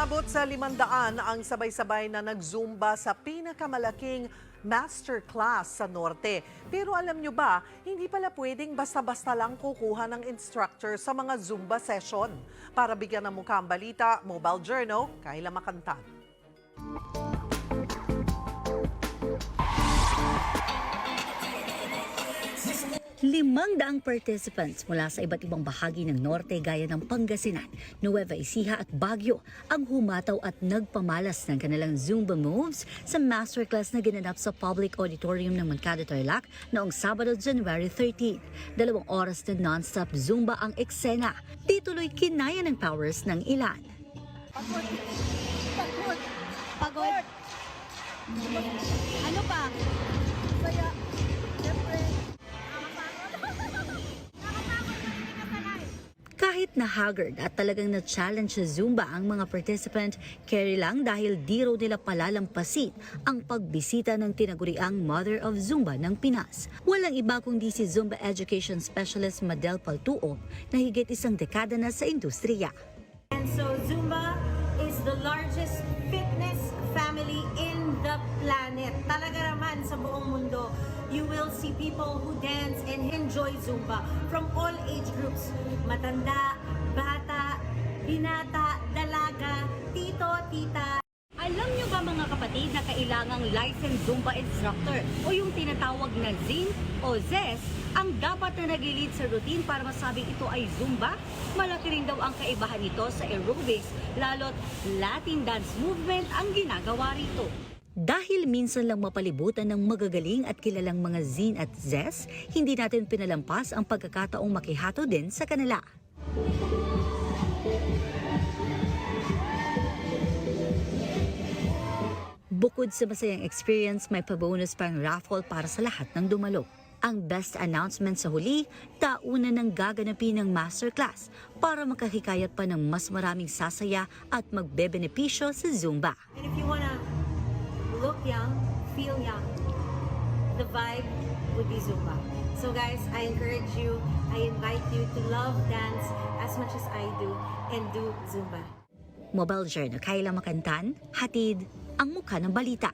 Umabot sa limandaan ang sabay-sabay na nag-zumba sa pinakamalaking masterclass sa Norte. Pero alam nyo ba, hindi pala pwedeng basta-basta lang kukuha ng instructor sa mga zumba session. Para bigyan ng mukha ang balita, Mobile Journal, Kayla Makantan. Limang daang participants mula sa iba't ibang bahagi ng norte gaya ng Pangasinan, Nueva Ecija at Baguio ang humataw at nagpamalas ng kanilang Zumba moves sa masterclass na ginanap sa Public Auditorium ng Mercado Tarlac noong Sabado, January 13. Dalawang oras na non-stop Zumba ang eksena. Di tuloy kinaya ng powers ng ilan. Pagod. Pagod. Pagod. Ano pa? Kahit na haggard at talagang na-challenge sa Zumba ang mga participant, carry lang dahil di raw nila palalampasin ang pagbisita ng tinaguriang Mother of Zumba ng Pinas. Walang iba kundi si Zumba Education Specialist Madel Paltuo na higit isang dekada na sa industriya. And so Zumba is the largest see people who dance and enjoy Zumba from all age groups. Matanda, bata, binata, dalaga, tito, tita, Alam niyo ba mga kapatid na kailangang licensed Zumba instructor o yung tinatawag na ZIN o ZES ang dapat na nagilid sa routine para masabing ito ay Zumba? Malaki rin daw ang kaibahan nito sa aerobics lalo't Latin dance movement ang ginagawa rito. Dahil minsan lang mapalibutan ng magagaling at kilalang mga zin at zes, hindi natin pinalampas ang pagkakataong makihato din sa kanila. Bukod sa masayang experience, may pabonus pang raffle para sa lahat ng dumalo. Ang best announcement sa huli, tauna ng gaganapin ng masterclass para makahikayat pa ng mas maraming sasaya at magbebenepisyo sa Zumba. And if you wanna look young, feel young, the vibe would be Zumba. So guys, I encourage you, I invite you to love dance as much as I do and do Zumba. Mobile Journal, Kayla Makantan, hatid ang mukha ng balita.